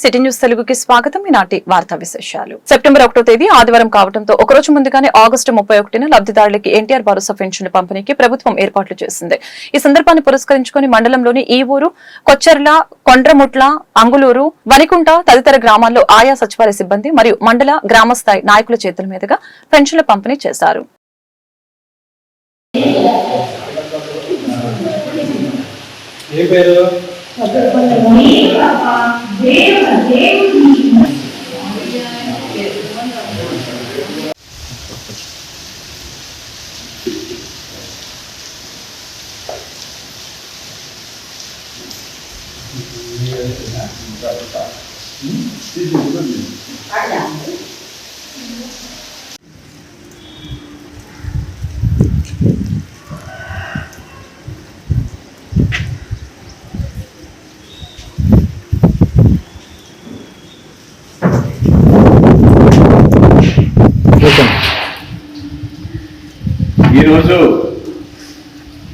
City news తెలుగుకి స్వాగతం. ఈనాటి వార్తా విశేషాలు. సెప్టెంబర్ ఒకటో తేదీ ఆదివారం కావడంతో ఒక రోజు ముందుగానే ఆగస్టు ముప్పై ఒకటిన లబ్దిదారులకి ఎన్టీఆర్ భరోసా పెన్షన్ పంపిణీకి ప్రభుత్వం ఏర్పాట్లు చేసింది. ఈ సందర్భాన్ని పురస్కరించుకుని మండలంలోని ఈ ఊరు కొచ్చెర్ల కొండ్రముట్ల అంగులూరు వనికుంట తదితర గ్రామాల్లో ఆయా సచివాలయ సిబ్బంది మరియు మండల గ్రామ స్థాయి నాయకుల చేతుల మీదుగా పెన్షన్ల పంపిణీ చేశారు. ఏ పేరు? ఈరోజు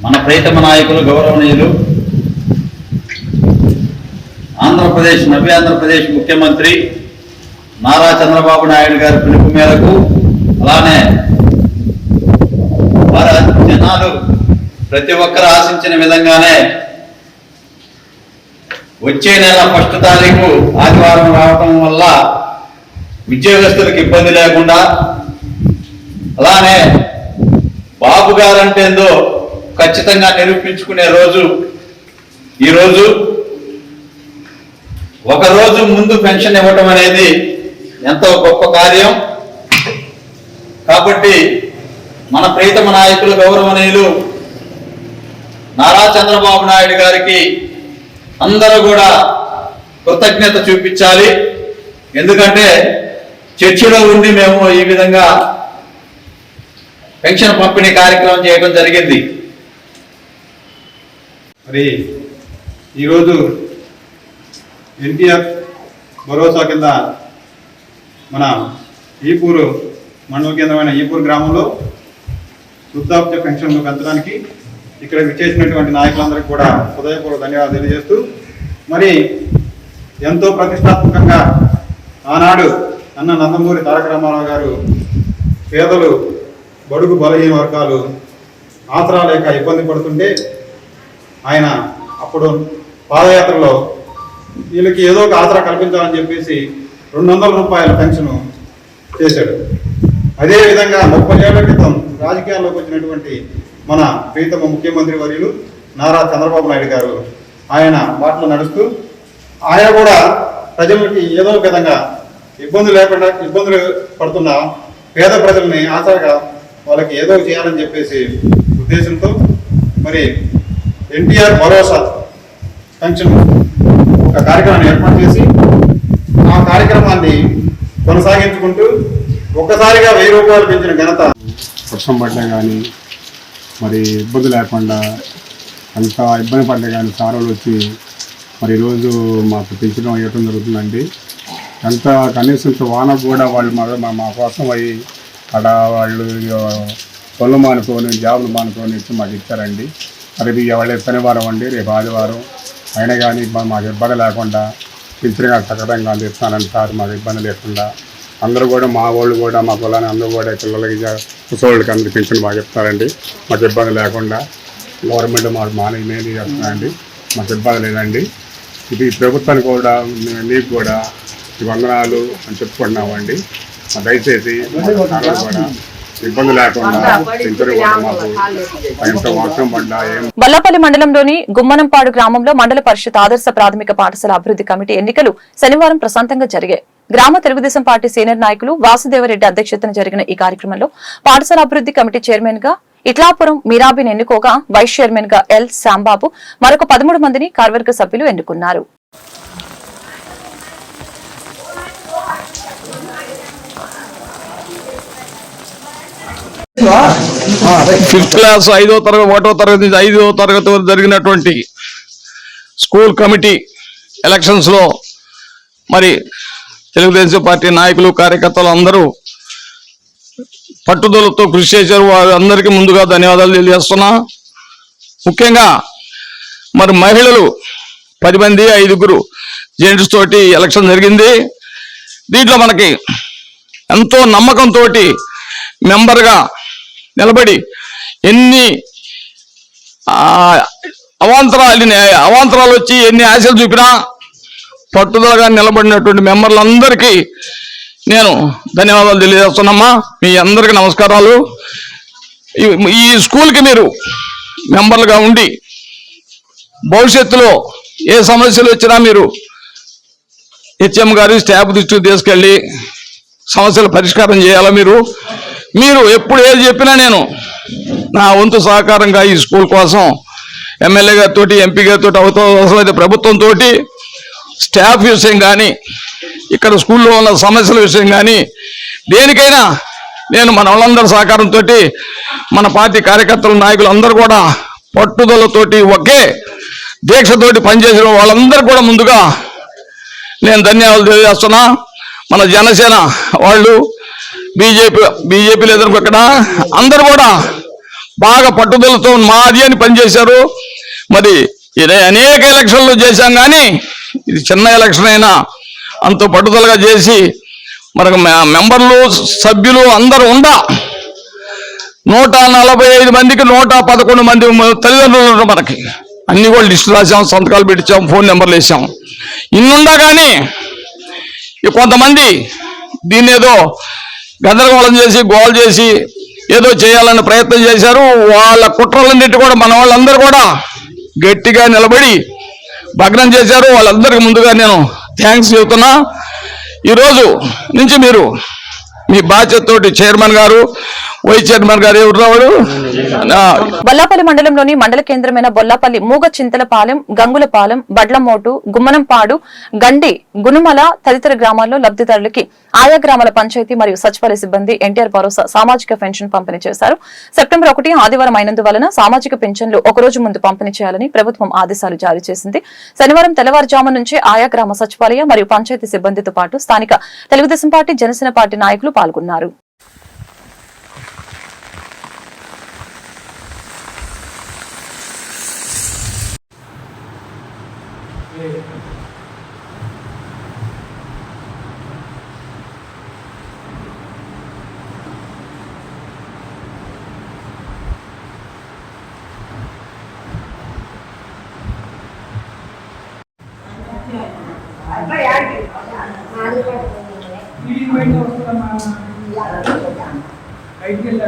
మన ప్రైతమ నాయకులు గౌరవనీయులు ఆంధ్రప్రదేశ్ నవ్య ఆంధ్రప్రదేశ్ ముఖ్యమంత్రి నారా చంద్రబాబు నాయుడు గారి పిలుపు మేరకు అలానే జనాలు ప్రతి ఒక్కరు ఆశించిన విధంగానే వచ్చే నెల ఫస్ట్ తారీఖు ఆదివారం రావటం వల్ల ఉద్యోగస్తులకు ఇబ్బంది లేకుండా అలానే బాబు గారంటే ఏందో ఖచ్చితంగా నిరూపించుకునే రోజు. ఈరోజు ఒక రోజు ముందు పెన్షన్ ఇవ్వటం అనేది ఎంతో గొప్ప కార్యం. కాబట్టి మన ప్రీతమ నాయకులు గౌరవనీయులు నారా చంద్రబాబు నాయుడు గారికి అందరూ కూడా కృతజ్ఞత చూపించాలి. ఎందుకంటే చర్చిలో ఉండి మేము ఈ విధంగా పెన్షన్ పంపిణీ కార్యక్రమం చేయడం జరిగింది. మరి ఈరోజు ఎన్టీఆర్ భరోసా కింద మన ఈపూరు మండల కేంద్రమైన ఈపూరు గ్రామంలో వృద్ధాప్య పెన్షన్లు పెంచడానికి ఇక్కడ విచ్చేసినటువంటి నాయకులందరికీ కూడా హృదయపూర్వక ధన్యవాదాలు తెలియజేస్తూ మరి ఎంతో ప్రతిష్టాత్మకంగా ఆనాడు అన్న నందమూరి తారక రామారావు గారు పేదలు బడుగు బలహీన వర్గాలు ఆసరా లేక ఇబ్బంది పడుతుంటే ఆయన అప్పుడు పాదయాత్రలో వీళ్ళకి ఏదో ఒక ఆసరా కల్పించాలని చెప్పేసి రెండు వందల రూపాయల పెన్షన్ చేశాడు. అదేవిధంగా ముప్పై ఏళ్ళ క్రితం రాజకీయాల్లోకి వచ్చినటువంటి మన ప్రీతమ ముఖ్యమంత్రి వర్యులు నారా చంద్రబాబు నాయుడు గారు ఆయన బాటలో నడుస్తూ ఆయన కూడా ప్రజలకి ఏదో విధంగా ఇబ్బంది లేకుండా ఇబ్బందులు పడుతున్న పేద ప్రజల్ని ఆసరాగా వాళ్ళకి ఏదో చేయాలని చెప్పేసి ఉద్దేశంతో మరి ఎన్టీఆర్ భరోసా పెన్షన్ ఒక కార్యక్రమాన్ని ఏర్పాటు చేసి ఆ కార్యక్రమాన్ని కొనసాగించుకుంటూ ఒక్కసారిగా వెయ్యి రూపాయలు పెంచిన ఘనత వర్షం పడ్డా కానీ మరి ఇబ్బంది లేకుండా అంత ఇబ్బంది పడ్డా కానీ సారోలు వచ్చి మరి ఈరోజు మాకు పెంచడం వేయటం జరుగుతుందండి. ఎంత కనీసం వాన కూడా వాళ్ళు మా మా- మా కోసం అవి అక్కడ వాళ్ళు పనులు మానుకొని జాబులు మానుకొని ఇచ్చి మాకు ఇచ్చారండి. రేపు ఇది శనివారం అండి రేపు ఆదివారం. అయినా కానీ మాకు ఇబ్బంది లేకుండా పింఛన్గా సక్రమంగా అందిస్తానని సార్ మాకు ఇబ్బంది లేకుండా. అందరూ కూడా మా వాళ్ళు కూడా మా పొలాన్ని అందరూ కూడా పిల్లలకి ముసోళ్ళకి అందరు పింఛన్ బాగా చెప్తారండి. మాకు ఇబ్బంది లేకుండా గవర్నమెంట్ మాకు మానే మేలు చేస్తున్నారండి మాకు ఇబ్బంది లేదండి. ఇది ప్రభుత్వానికి కూడా మీకు కూడా ఈ వందనాలు అని చెప్పుకుంటున్నామండి. దయచేసి కూడా బల్లాపల్లి మండలంలోని గుమ్మనంపాడు గ్రామంలో మండల పరిషత్ ఆదర్శ ప్రాథమిక పాఠశాల అభివృద్ధి కమిటీ ఎన్నికలు శనివారం ప్రశాంతంగా జరిగాయి. గ్రామ తెలుగుదేశం పార్టీ సీనియర్ నాయకులు వాసుదేవరెడ్డి అధ్యక్షతన జరిగిన ఈ కార్యక్రమంలో పాఠశాల అభివృద్ధి కమిటీ చైర్మన్గా ఇట్లాపురం మీరాబిన్ ఎన్నుకోగా వైస్ చైర్మన్గా ఎల్ శాంబాబు మరొక పదమూడు మందిని కార్యవర్గ సభ్యులు ఎన్నుకున్నారు. ఫిఫ్త్ క్లాస్ ఐదో తరగతి ఒకటో తరగతి ఐదో తరగతి వరకు జరిగినటువంటి స్కూల్ కమిటీ ఎలక్షన్స్లో మరి తెలుగుదేశం పార్టీ నాయకులు కార్యకర్తలు అందరూ పట్టుదలతో కృషి చేశారు. వారందరికీ ముందుగా ధన్యవాదాలు తెలియజేస్తున్నా. ముఖ్యంగా మరి మహిళలు పది మంది ఐదుగురు జెంట్స్ తోటి ఎలక్షన్ జరిగింది. దీంట్లో మనకి ఎంతో నమ్మకంతో మెంబర్గా నిలబడి ఎన్ని అవాంతరాలు అవాంతరాలు వచ్చి ఎన్ని ఆశలు చూపినా పట్టుదలగా నిలబడినటువంటి మెంబర్లందరికీ నేను ధన్యవాదాలు తెలియజేస్తున్నామ్మా మీ అందరికీ నమస్కారాలు. ఈ- ఈ స్కూల్కి మీరు మెంబర్లుగా ఉండి భవిష్యత్తులో ఏ సమస్యలు వచ్చినా మీరు హెచ్ఎం గారి స్టాఫ్ దృష్టికి తీసుకెళ్ళి సమస్యలు పరిష్కారం చేయాలా మీరు? మీరు ఎప్పుడు ఏది చెప్పినా నేను నా వంతు సహకారంగా ఈ స్కూల్ కోసం ఎమ్మెల్యే గారితో ఎంపీ గారితో అవుతా అవసరమైతే ప్రభుత్వంతో స్టాఫ్ విషయం కానీ ఇక్కడ స్కూల్లో ఉన్న సమస్యల విషయం కానీ దేనికైనా నేను మన వాళ్ళందరి సహకారంతో మన పార్టీ కార్యకర్తలు నాయకులు అందరూ కూడా పట్టుదలతోటి ఒకే దీక్షతోటి పనిచేసిన వాళ్ళందరూ కూడా ముందుగా నేను ధన్యవాదాలు తెలియజేస్తున్నా. మన జనసేన వాళ్ళు బీజేపీ బీజేపీ లేదనుకో ఇక్కడ అందరు కూడా బాగా పట్టుదలతో మాది అని పనిచేశారు. మరి ఇది అనేక ఎలక్షన్లు చేశాం కానీ ఇది చిన్న ఎలక్షన్ అయినా అంత పట్టుదలగా చేసి మనకు మె- మెంబర్లు సభ్యులు అందరూ ఉండ నూట నలభై ఐదు మందికి నూట పదకొండు మంది తల్లిదండ్రులు మనకి. అన్ని కూడా లిస్టు రాసాం సంతకాలు పెట్టించాం ఫోన్ నెంబర్లు వేసాం ఇన్నుండా కానీ కొంతమంది దీన్ని ఏదో గందరగోళం చేసి గోల్ చేసి ఏదో చేయాలని ప్రయత్నం చేశారు. వాళ్ళ కుట్రలన్నిటి కూడా మన వాళ్ళందరూ కూడా గట్టిగా నిలబడి భగ్నం చేశారు. వాళ్ళందరికీ ముందుగా నేను థ్యాంక్స్ చెబుతున్నా. ఈరోజు నుంచి మీరు మీ బాధ్యతతోటి చైర్మన్ గారు వైస్ చైర్మన్ గారు ఎవరు బొల్లాపల్లి మండలంలోని మండల కేంద్రమైన బొల్లాపల్లి మూగ చింతలపాలెం గంగులపాలెం బడ్లమోటు గుమ్మనంపాడు గండి గునుమల తదితర గ్రామాల్లో లబ్ధిదారులకి ఆయా గ్రామాల పంచాయతీ మరియు సచివాలయ సిబ్బంది ఎన్టీఆర్ భరోసా సామాజిక పెన్షన్ పంపిణీ చేశారు. సెప్టెంబర్ ఒకటి ఆదివారం అయినందువలన సామాజిక పెన్షన్లు ఒక రోజు ముందు పంపిణీ చేయాలని ప్రభుత్వం ఆదేశాలు జారీ చేసింది. శనివారం తెల్లవారుజాము నుంచి ఆయా గ్రామ సచివాలయ మరియు పంచాయతీ సిబ్బందితో పాటు స్థానిక తెలుగుదేశం పార్టీ జనసేన పార్టీ నాయకులు పాల్గొన్నారు. ideal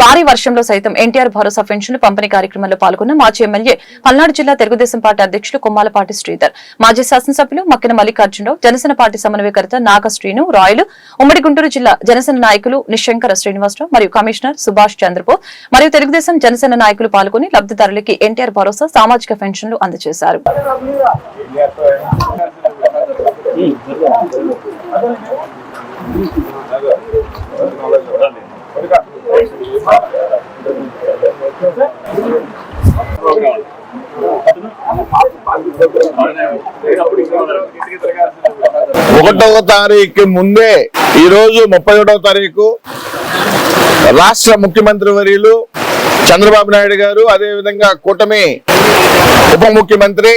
భారీ వర్షంలో సైతం ఎన్టీఆర్ భరోసా పెన్షన్లు పంపిణీ కార్యక్రమంలో పాల్గొన్న మాజీ ఎమ్మెల్యే పల్నాడు జిల్లా తెలుగుదేశం పార్టీ అధ్యక్షులు కొమ్మాలపాటి శ్రీధర్ మాజీ శాసనసభ్యులు మక్కిన మల్లికార్జునరావు జనసేన పార్టీ సమన్వయకర్త నాగ శ్రీను రాయలు ఉమ్మడి గుంటూరు జిల్లా జనసేన నాయకులు నిశంకర శ్రీనివాసరావు మరియు కమిషనర్ సుభాష్ చంద్రబోస్ మరియు తెలుగుదేశం జనసేన నాయకులు పాల్గొని లబ్ధిదారులకి ఎన్టీఆర్ భరోసా సామాజిక పెన్షన్లు అందజేశారు. ఒకటవ తారీఖు ముందే ఈరోజు ముప్పై ఒకటవ తారీఖు రాష్ట్ర ముఖ్యమంత్రి వర్యులు చంద్రబాబు నాయుడు గారు అదేవిధంగా కూటమి ఉప ముఖ్యమంత్రి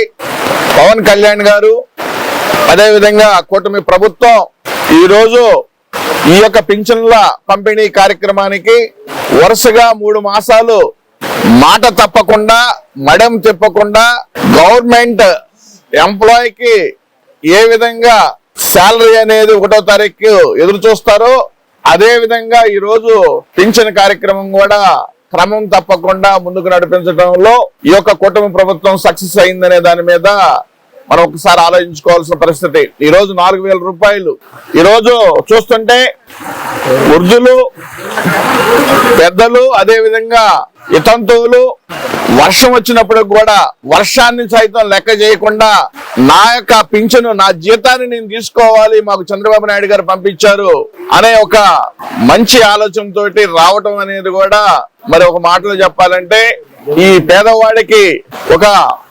పవన్ కళ్యాణ్ గారు అదేవిధంగా కూటమి ప్రభుత్వం ఈరోజు ఈ యొక్క పింఛన్ల పంపిణీ కార్యక్రమానికి వరుసగా మూడు మాసాలు మాట తప్పకుండా మడెం చెప్పకుండా గవర్నమెంట్ ఎంప్లాయీకి ఏ విధంగా శాలరీ అనేది ఒకటో తారీఖు ఎదురు చూస్తారో అదే విధంగా ఈరోజు పింఛన్ కార్యక్రమం కూడా క్రమం తప్పకుండా ముందుకు నడిపించడంలో ఈ యొక్క కూటమి ప్రభుత్వం సక్సెస్ అయిందనే దాని మీద మనం ఒకసారి ఆలోచించుకోవాల్సిన పరిస్థితి. ఈరోజు నాలుగు వేల రూపాయలు. ఈరోజు చూస్తుంటే వృద్ధులు పెద్దలు అదేవిధంగా ఇతంతువులు వర్షం వచ్చినప్పుడు కూడా వర్షాన్ని సైతం లెక్క చేయకుండా నా యొక్క పింఛను నా జీతాన్ని నేను తీసుకోవాలి మాకు చంద్రబాబు నాయుడు గారు పంపించారు అనే ఒక మంచి ఆలోచనతోటి రావటం అనేది కూడా మరి ఒక మాటలో చెప్పాలంటే ఈ పేదవాడికి ఒక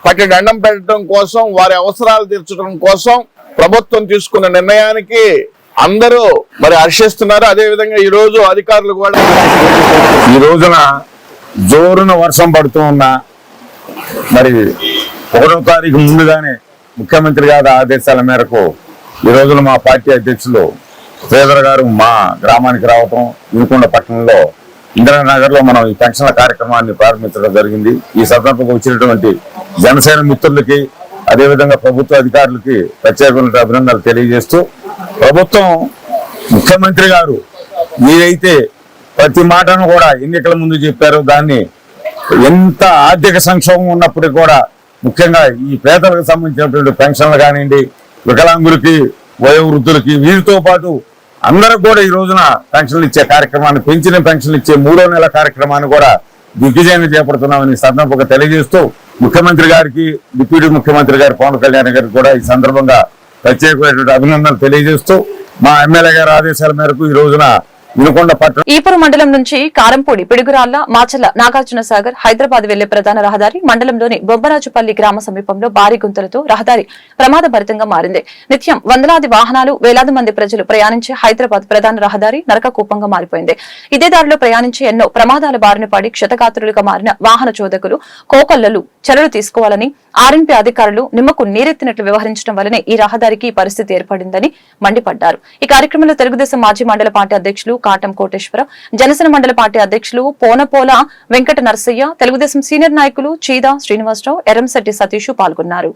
పట్టి దండం పెట్టడం కోసం వారి అవసరాలు తీర్చడం కోసం ప్రభుత్వం తీసుకున్న నిర్ణయానికి అందరూ మరి హర్షిస్తున్నారు. అదే విధంగా ఈ రోజు అధికారులు కూడా ఈ రోజున జోరున వర్షం పడుతూ ఉన్నా మరి ఒకటో తారీఖు ముందుగానే ముఖ్యమంత్రి గారి ఆదేశాల మేరకు ఈ రోజున మా పార్టీ అధ్యక్షులు శ్రీధర్ గారు మా గ్రామానికి రావటం వినుకొండ పట్టణంలో ఇందిరానగర్లో మనం ఈ పెన్షన్ల కార్యక్రమాన్ని ప్రారంభించడం జరిగింది. ఈ సందర్భంగా వచ్చినటువంటి జనసేన మిత్రులకి అదేవిధంగా ప్రభుత్వ అధికారులకి ప్రత్యేకమైన అభినందనలు తెలియజేస్తూ ప్రభుత్వం ముఖ్యమంత్రి గారు మీరైతే ప్రతి మాటను కూడా ఎన్నికల ముందు చెప్పారు. దాన్ని ఎంత ఆర్థిక సంక్షోభం ఉన్నప్పటికీ కూడా ముఖ్యంగా ఈ పేదలకు సంబంధించినటువంటి పెన్షన్లు కానివ్వండి వికలాంగులకి వయోవృద్ధులకి వీరితో పాటు అందరికి కూడా ఈ రోజున పెన్షన్లు ఇచ్చే కార్యక్రమాన్ని పెంచిన పెన్షన్లు ఇచ్చే మూడో నెల కార్యక్రమాన్ని కూడా దిగ్విజయంగా చేపడుతున్నామని సందర్భంగా తెలియజేస్తూ ముఖ్యమంత్రి గారికి డిప్యూటీ ముఖ్యమంత్రి గారి పవన్ కళ్యాణ్ గారికి కూడా ఈ సందర్భంగా ప్రత్యేకమైనటువంటి అభినందనలు తెలియజేస్తూ మా ఎమ్మెల్యే గారి ఆదేశాల మేరకు ఈ రోజున ఈపురు మండలం నుంచి కారంపూడి పిడుగురాళ్ళ మాచల నాగార్జున సాగర్ హైదరాబాద్ వెళ్ళే ప్రధాన రహదారి మండలంలోని బొబ్బరాజుపల్లి గ్రామ సమీపంలో భారీ గుంతలతో రహదారి ప్రమాదభరితంగా మారింది. నిత్యం వందలాది వాహనాలు వేలాది మంది ప్రజలు ప్రయాణించే హైదరాబాద్ ప్రధాన రహదారి నరకకూపంగా మారిపోయింది. ఇదే దారిలో ప్రయాణించి ఎన్నో ప్రమాదాల బారిన పడి క్షతగాత్రులుగా మారిన వాహన చోదకులు కోకొల్లలు చర్యలు తీసుకోవాలని ఆర్ఎన్పీ అధికారులు నిమ్మకు నీరెత్తినట్లు వ్యవహరించడం వల్లనే ఈ రహదారికి ఈ పరిస్థితి ఏర్పడిందని మండిపడ్డారు. ఈ కార్యక్రమంలో తెలుగుదేశం మాజీ మండల పార్టీ అధ్యక్షులు కాటం కోటేశ్వర జనసేన మండల పార్టీ అధ్యక్షులు పోనపోల వెంకట నరసయ్య తెలుగుదేశం సీనియర్ నాయకులు చీదా శ్రీనివాసరావు ఎరంశెట్టి సతీష్ పాల్గొన్నారు.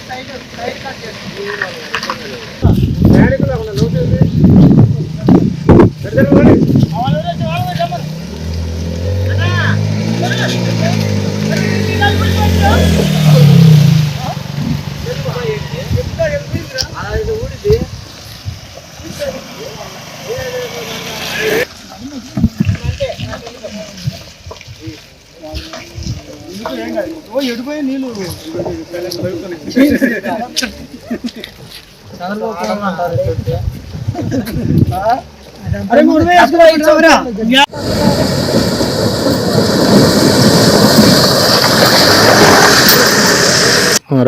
సైడ్ సైడ్ కట్ చేసుకోవాలి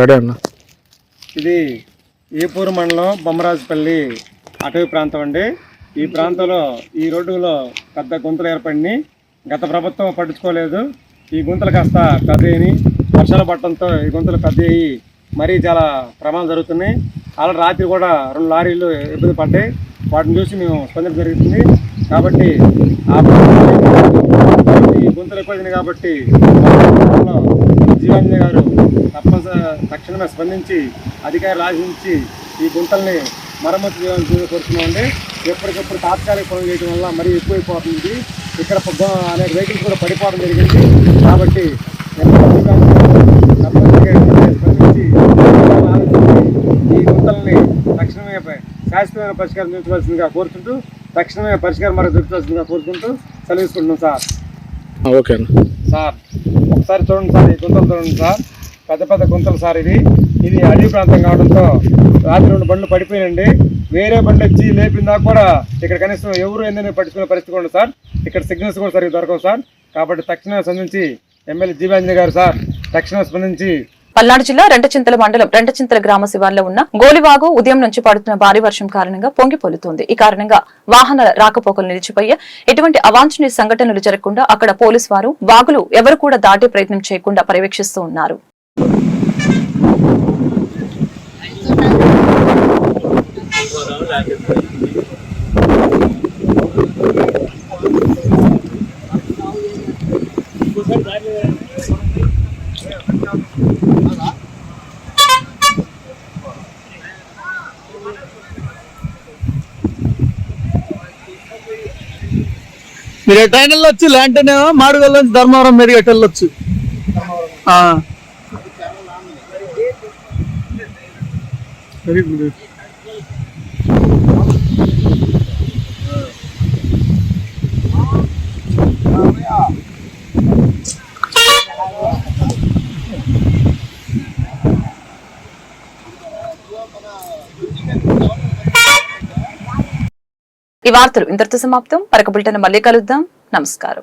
రెడీ అన్న. ఇది ఏపూరు మండలం బొమ్మరాజుపల్లి అటవీ ప్రాంతం అండి. ఈ ప్రాంతంలో ఈ రోడ్డులో పెద్ద గుంతలు ఏర్పడినాయి. గత ప్రభుత్వం పట్టించుకోలేదు. ఈ గుంతలు కాస్త పెద్దయ్యి వర్షాలు పట్టడంతో ఈ గుంతలు పెద్దయ్యి మరీ చాలా ప్రమాదాలు జరుగుతున్నాయి. అలా రాత్రి కూడా రెండు లారీలు ఇబ్బంది పడ్డాయి. వాటిని చూసి మేము స్పందించడం జరుగుతుంది. కాబట్టి ఆ ఈ గుంతలు ఎక్కువైంది కాబట్టి జీవాంజనే గారు తప్పనిసరి తక్షణమే స్పందించి అధికారులు ఆశించి ఈ గుంతల్ని మరమ్మతు చేయాలని కోరుతున్నామండి ఎప్పటికప్పుడు తాత్కాలిక పనులు చేయడం వల్ల మరీ ఎక్కువైపోతుంది. ఇక్కడ అనేక వెహికల్స్ కూడా పడిపోవడం జరిగింది. కాబట్టి స్పందించి ఈ గుంతల్ని తక్షణమే శాశ్వతమైన పరిష్కారం చూపించవలసిందిగా కోరుకుంటూ తక్షణమే పరిష్కారం మరొక చూపించవలసిందిగా కోరుకుంటూ సెలవుకుంటున్నాం సార్. ఓకే సార్ ఒకసారి చూడండి సార్ ఈ గుంతలు చూడండి సార్. పెద్ద పెద్ద గుంతలు సార్ ఇది ఇది అడవి ప్రాంతం కావడంతో రాత్రి రెండు బండ్లు పడిపోయినండి వేరే బండ్లు వచ్చి లేపిందా కూడా ఇక్కడ కనీసం ఎవరు ఏందని పట్టించుకునే పరిస్థితి కూడా సార్. ఇక్కడ సిగ్నల్స్ కూడా సరిగ్గా దొరకవు సార్. కాబట్టి తక్షణ స్పందించి ఎమ్మెల్యే జీవాంజలి గారు సార్ తక్షణ స్పందించి పల్నాడు జిల్లా రెంటచింతల మండలం రెంటచింతల గ్రామ శివార్లో ఉన్న గోలివాగు ఉదయం నుంచి పడుతున్న భారీ వర్షం కారణంగా పొంగిపోలుతోంది ఈ కారణంగా వాహనాల రాకపోకలు నిలిచిపోయి ఎటువంటి అవాంఛనీయ సంఘటనలు జరగకుండా అక్కడ పోలీసు వారు వాగులు ఎవరు కూడా దాటే ప్రయత్నం చేయకుండా పర్యవేక్షిస్తూ ఉన్నారు. మీరు ఎటైనా వెళ్ళొచ్చు లేంటనే మాడుగల్ నుంచి ధర్మవరం మీరు ఎట్ వెళ్ళొచ్చు. వెరీ గుడ్ ఈ వార్తలు ఇంతటితో సమాప్తం. మరొక మళ్ళీ కలుద్దాం. నమస్కారం.